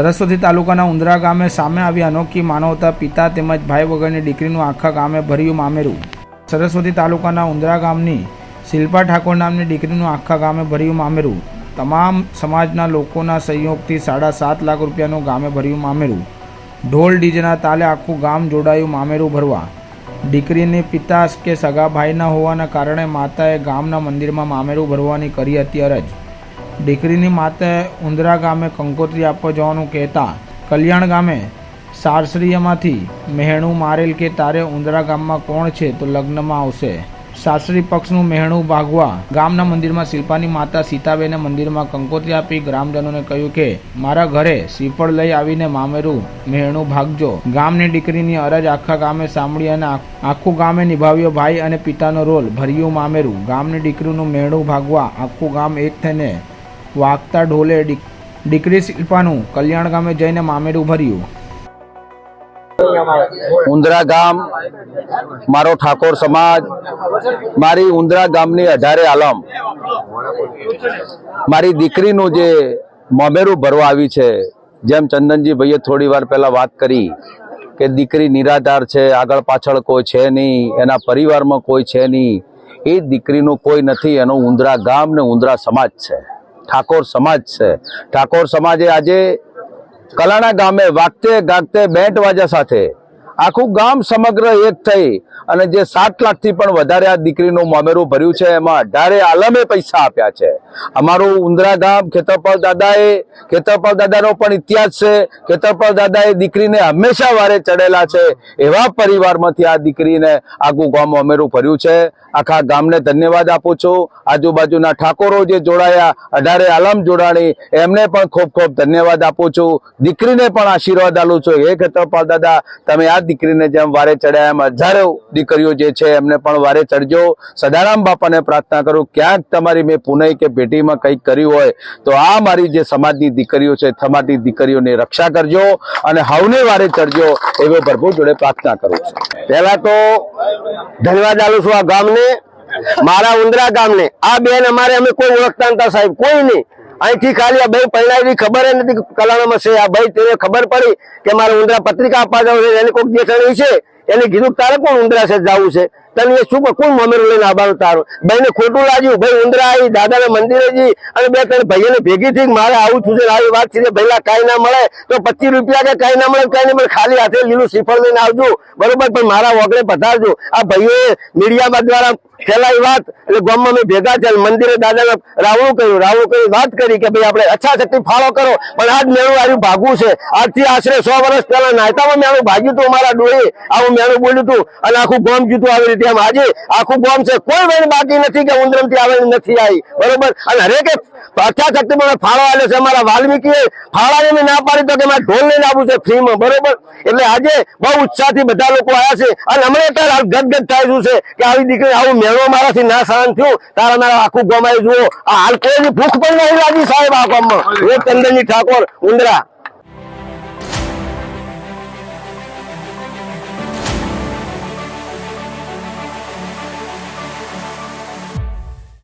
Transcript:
સરસ્વતી તાલુકાના ઉંદરા ગામે સામે આવી અનોખી માનવતા પિતા તેમજ ભાઈ વગરની દીકરીનું આખા ગામે ભર્યું મામેરું. સરસ્વતી તાલુકાના ઉંદરા ગામની શિલ્પા ઠાકોર નામની દીકરીનું આખા ગામે ભર્યું મામેરું. તમામ સમાજના લોકોના સહયોગથી સાડા સાત લાખ રૂપિયાનું ગામે ભર્યું મામેરું. ઢોલ ડીજેના તાલે આખું ગામ જોડાયું મામેરું ભરવા. દીકરીને પિતા કે સગા ભાઈના હોવાના કારણે માતાએ ગામના મંદિરમાં મામેરું ભરવાની કરી હતી અરજ. દીકરીની માતે ઉંદરા ગામે કંકોત્રી આપવા જવાનું કહેતા કલ્યાણ ગામે સાસરીયામાંથી મહેણું મારેલ કે તારે ઉંદરા ગામમાં કોણ છે તો લગ્નમાં આવશે. સાસરી પક્ષનું મહેણું ભાગવા ગામના મંદિરમાં શિલ્પાની માતા સીતાબેને મંદિરમાં કંકોત્રી આપી ગ્રામજનોને કહ્યું કે, મારા ઘરે શ્રીફળ લઈ આવીને મામેરું મહેણું ભાગજો. ગામની દીકરીની અરજ આખા ગામે સાંભળી અને આખું ગામે નિભાવ્યો ભાઈ અને પિતાનો રોલ ભર્યું મામેરું. ગામની દીકરીનું મહેણું ભાગવા આખું ગામ એક થઈને વાગતા ઢોલે દીકરી શિલ્પાનું કલ્યાણ ગામે જઈને મામેરું ભર્યું. ઉંદરા ગામ, મારો ઠાકોર સમાજ, મારી ઉંદરા ગામની અઢારે આલમ. મારી દીકરીનું જે મોમેરું ભરવા આવી છે, જેમ ચંદનજી ભાઈએ થોડી વાર પહેલાં વાત કરી, કે દીકરી નિરાધાર છે, આગળ પાછળ કોઈ છે નહીં, એના પરિવારમાં કોઈ છે નહીં, એ દીકરીનું કોઈ નથી, એનું ઉંદરા ગામ ને ઉંદરા સમાજ છે. ઠાકોર સમાજ છે. ઠાકોર સમાજે આજે કલાણા ગામે વાગતે ગાગતે બેટ વાજા સાથે આખું ગામ સમગ્ર એક થઈ અને જે સાત લાખથી પણ વધારે આ દીકરીનું મામેરું ભર્યું છે, એમાં અઢારે આલમે પૈસા આપ્યા છે. અમારું ઉંદરા ગામ ખેતરપાલ દાદાએ ખેતરપાલ દાદાનો પણ ઇતિહાસ છે. ખેતરપાલ દાદાએ દીકરીને હંમેશા વારે ચડેલા છે. એવા પરિવારમાંથી આ દીકરીને આખું ગામ મામેરું ભર્યું છે. આખા ગામને ધન્યવાદ આપું છું. આજુબાજુના ઠાકોરો જે જોડાયા, અઢારે આલમ જોડાણી, એમને પણ ખૂબ ખૂબ ધન્યવાદ આપું છું. દીકરીને પણ આશીર્વાદ આલું છું. હે ખેતરપાલ દાદા, તમે આ દીકરીને જેમ વારે ચડ્યા એમ હજારો દીકરીઓ જે છે, એમને પણ વારે ચડજો. સદારામ બાપાને પ્રાર્થના કરું, ક્યાંક તમારી મેં પુનઈ કે ભેટીમાં કંઈક કર્યું હોય, તો આ મારી જે સમાજની દીકરીઓ છે સમાજની દીકરીઓની રક્ષા કરજો અને હવને વારે ચડજો, એવો પ્રભુ જોડે પ્રાર્થના કરું છું. પહેલા તો ધન્યવાદ આલું છું આ ગામને. મારા ઉંદરા ગામને. આ બેન અમારે અમે કોઈ ઓળખતા નતા સાહેબ, કોઈ નહીં. અહીંથી ખાલી આ ભાઈ પહેલાવી ખબર નથી કલાણામાં છે. આ ભાઈ તેને ખબર પડી કે મારે ઉંદરા પત્રિકા આપવા જવું છે, એને કોઈક દેખાણી છે. એને કીધું તારે કોણ ઉંદરા છે જવું છે? તને શું કોણ મમેરું લઈને આવવાનું તારું? ભાઈને ખોટું લાગ્યું. ભાઈ ઉંદરા આવી, દાદાના મંદિરે જઈ અને બે ત્રણ ભાઈઓને ભેગી થઈ મારે આવું છું આવી વાત છે ભાઈ કાંઈ ના મળે તો પચીસ રૂપિયા કે કાંઈ ના મળે કાંઈ નહીં મળે, ખાલી હાથે લીલું શ્રીફળ લઈને આવજો. બરોબર? પણ મારા વગડે પધારજો. આ ભાઈઓએ મીડિયામાં દ્વારા ફેલાઈ વાત. એટલે ગામમાં અમે ભેગા છે મંદિરે દાદાને રાવણું કર્યું રાવણું કરી વાત કરી કે ભાઈ આપણે અચ્છા શક્તિ ફાળો કરો. પણ આજ મેળું આવ્યું ભાગવું છે. આજથી આશરે સો વર્ષ પહેલા નાયતામાં મેળું ભાગ્યું હતું અમારા ડોળે આવું મેળું બોલ્યું હતું અને આખું ગામ જીતું આવી રીતે એમ આજે આખું ગામ છે. કોઈ વેણ બાકી નથી કે ઉંદરમથી આવે નથી આવી બરોબર? અને હરેકે શક્તિ મને ફાળો આવ્યો છે. અમારા વાલ્મીકી ફાળાને ના પાડી તો કે મારે ઢોલ લઈને આપવું છે ફ્રીમાં. બરોબર? એટલે આજે બહુ ઉત્સાહથી બધા લોકો આવ્યા છે. અને હમણાં અત્યારે ગદગદ થાય છે કે આવી દીકરી આવું મેળો મારાથી ના સહન થયું. તારા મારા આખું ગામ આવી જુઓ. હાલ કોઈ ભૂખ પણ નહીં લાગી સાહેબ આ ગામમાં. એ ચંદનજી ઠાકોર, ઉંદરા.